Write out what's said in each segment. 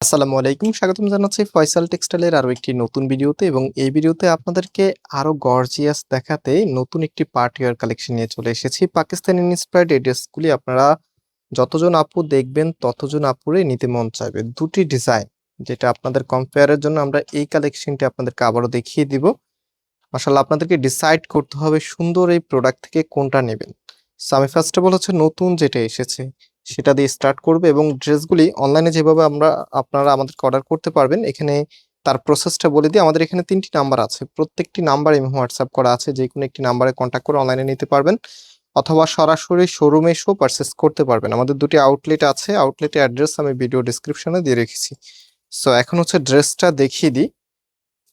আসসালামু আলাইকুম, স্বাগতম জানাচ্ছি ফয়সাল টেক্সটাইলের আরও একটি নতুন ভিডিওতে এবং এই ভিডিওতে আপনাদেরকে আরও গর্জিয়াস দেখাতে নতুন একটি পার্টিওয়ার কালেকশন নিয়ে চলে এসেছি। পাকিস্তানি ইন্সপায়ার্ড এই ড্রেসগুলি আপনারা যতজন আপু দেখবেন ততজন আপুরে নিতে মন চাইবে। দুটি ডিজাইন যেটা আপনাদের কম্পেয়ারের জন্য আমরা এই কালেকশনটি আপনাদেরকে আবারও দেখিয়ে দিব। মাসাল্লাহ আপনাদেরকে ডিসাইড করতে হবে সুন্দর এই প্রোডাক্ট থেকে কোনটা নেবেন। সো আমি ফার্স্ট হচ্ছে নতুন যেটা এসেছে সেটা দিয়ে স্টার্ট করবে এবং ড্রেসগুলি অনলাইনে যেভাবে আমরা, আপনারা আমাদেরকে অর্ডার করতে পারবেন, এখানে তার প্রসেসটা বলে দিই। আমাদের এখানে তিনটি নাম্বার আছে। প্রত্যেকটি নাম্বার এবং হোয়াটসঅ্যাপ করা আছে। যে কোনো একটি নাম্বারে কন্ট্যাক্ট করে অনলাইনে নিতে পারবেন অথবা সরাসরি শোরুমে এসেও পারচেস করতে পারবেন। আমাদের দুটি আউটলেট আছে। আউটলেটের অ্যাড্রেস আমি ভিডিও ডিসক্রিপশনে দিয়ে রেখেছি। সো এখন হচ্ছে ড্রেসটা দেখিয়ে দিই।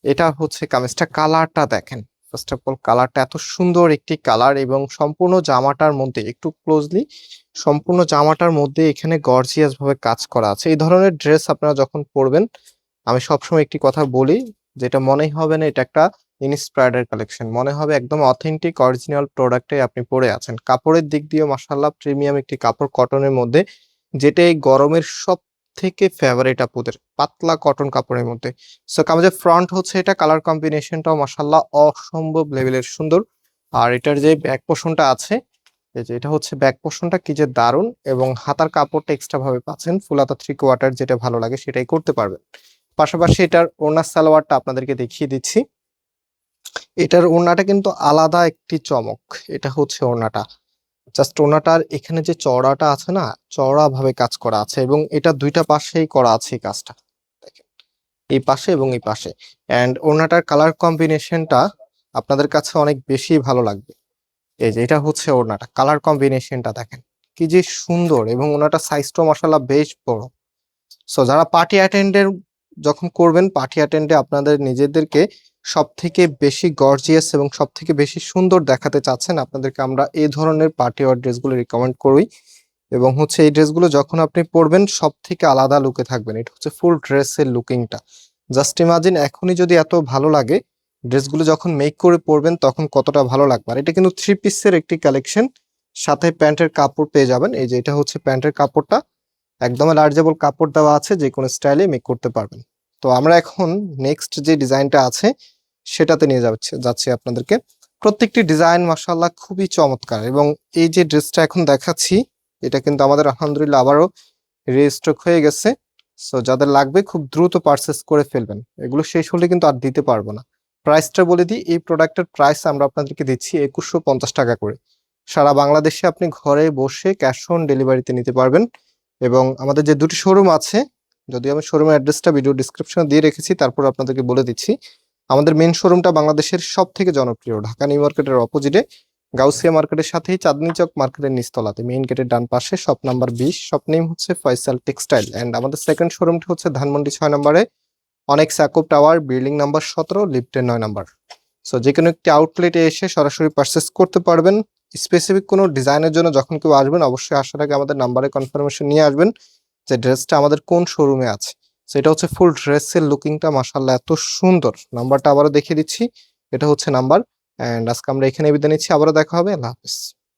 এটা হচ্ছে কামিজটা কালারটা দেখেন। ফার্স্ট অফ অল কালারটা এত সুন্দর একটি কালার এবং সম্পূর্ণ জামাটার মধ্যে একটু ক্লোজলি সম্পূর্ণ জামাটার মধ্যে এখানে গর্জিয়াস ভাবে কাজ করা আছে। এই ধরনের ড্রেস আপনারা যখন পরবেন, আমি সবসময় একটি কথা বলি, যেটা মনেই হবে না, এটা একটা ইনস্পায়ার্ডের কালেকশন মনে হবে একদম অথেন্টিক অরিজিনাল প্রোডাক্টে আপনি পরে আছেন। কাপড়ের দিক দিয়ে মাসাল্লাহ প্রিমিয়াম একটি কাপড় কটনের মধ্যে, যেটা এই গরমের সব থেকে ফেভারিট আপুদের, পাতলা কটন কাপড়ের মধ্যে। সো কামাজের ফ্রন্ট হচ্ছে এটা কালার কম্বিনেশনটাও মাসাল্লাহ অসম্ভব লেভেলের সুন্দর। আর এটার যে ব্যাক পোর্শনটা আছে, এই যে এটা হচ্ছে ব্যাক পোর্শনটা কি যে দারুণ এবং হাতার কাপড়টা এক্সট্রা ভাবে পাচ্ছেন ফুল হাতা থ্রি কোয়ার্টার যেটা ভালো লাগে সেটাই করতে পারবেন। পাশাপাশি এটার ওড়না সালোয়ারটা আপনাদেরকে দেখিয়ে দিচ্ছি। এটার ওড়নাটা কিন্তু আলাদা একটি চমক, এটা হচ্ছে ওড়নাটা জাস্ট ওড়নাটার এখানে যে চওড়াটা আছে না চওড়া ভাবে কাজ করা আছে এবং এটা দুইটা পাশেই করা আছে কাজটা। এই পাশে এবং এই পাশে। অ্যান্ড ওড়নাটার কালার কম্বিনেশনটা আপনাদের কাছে অনেক বেশি ভালো লাগবে। এই যে এটা হচ্ছে ওড়নাটা কালার কম্বিনেশনটা দেখেন। কি যে সুন্দর এবং ওনাটা সাইজটাও মশালা বেশ বড়। সো যারা পার্টি অ্যাটেন্ডের যখন করবেন পার্টি অ্যাটেন্ডে আপনাদের নিজেদেরকে সব থেকে বেশি গর্জিয়াস এবং সব থেকে বেশি সুন্দর দেখাতে চাচ্ছেন আপনাদেরকে আমরা এই ধরনের পার্টি ওয়ার ড্রেসগুলো রিকমেন্ড করি। এবং হচ্ছে এই ড্রেসগুলো যখন আপনি পরবেন সব থেকে আলাদা লুকে থাকবেন। এটা হচ্ছে ফুল ড্রেসের লুকিংটা জাস্ট ইমাজিন এখনই যদি এত ভালো লাগে ড্রেসগুলো যখন মেক করে পরবেন, তখন কতটা ভালো লাগবে। আর এটা কিন্তু থ্রি পিসের একটি কালেকশন সাথে প্যান্টের কাপড় পেয়ে যাবেন। এই যে এটা হচ্ছে প্যান্টের কাপড়টা। একদম লার্জেবল কাপড় দেওয়া আছে যে কোনো স্টাইলে মেক করতে পারবেন। তো আমরা এখন নেক্সট যে ডিজাইনটা আছে সেটাতে নিয়ে যাচ্ছে, যাচ্ছি আপনাদেরকে। প্রত্যেকটি ডিজাইন মাসাল্লাহ খুবই চমৎকার এবং এই যে ড্রেসটা এখন দেখাচ্ছি, এটা কিন্তু আমাদের আলহামদুলিল্লাহ আবারও রেস্টক হয়ে গেছে। সো যাদের লাগবে খুব দ্রুত পারচেস করে ফেলবেন। এগুলো শেষ হলে কিন্তু আর দিতে পারব না। প্রাইসটা বলে দিই, এই প্রোডাক্টের প্রাইস আমরা আপনাদেরকে দিচ্ছি একুশশো পঞ্চাশ টাকা করে। সারা বাংলাদেশে আপনি ঘরে বসে ক্যাশ অন ডেলিভারিতে নিতে পারবেন এবং আমাদের যে দুটি শোরুম আছে যদি আমি শোরুমের অ্যাড্রেসটা ভিডিও ডিসক্রিপশনে দিয়ে রেখেছি, তারপর আপনাদেরকে বলে দিচ্ছি। আমাদের মেন শোরুমটা বাংলাদেশের সব থেকে জনপ্রিয়। ঢাকা নিউ মার্কেটের অপোজিটে গাউসিয়া মার্কেটের সাথেই চাঁদনি চক মার্কেটের নিচতলাতে। মেইন গেটের ডান পাশে শপ নাম্বার বিশ শপ নেম হচ্ছে ফয়সাল টেক্সটাইল অ্যান্ড আমাদের সেকেন্ড শোরুমটি হচ্ছে ধানমন্ডি ছয় নম্বরে। অনেক সাকুব টাওয়ার বিল্ডিং নাম্বার সতেরো লিফটের নয় নাম্বার। সো যে কোনো একটি আউটলেটে এসে সরাসরি পারচেস করতে পারবেন। স্পেসিফিক কোনো ডিজাইনের জন্য যখন কেউ আসবেন, অবশ্যই আসার আগে আমাদের নাম্বারে কনফার্মেশন নিয়ে আসবেন যে ড্রেসটা আমাদের কোন শোরুমে আছে। সেটা হচ্ছে ফুল ড্রেসের লুকিংটা মাসাল্লাহ এত সুন্দর। নাম্বারটা আবারও দেখিয়ে দিচ্ছি। এটা হচ্ছে নাম্বার অ্যান্ড আজকে আমরা এখানে বিদায় নিচ্ছি। আবারও দেখা হবে। আল্লাহ হাফিজ।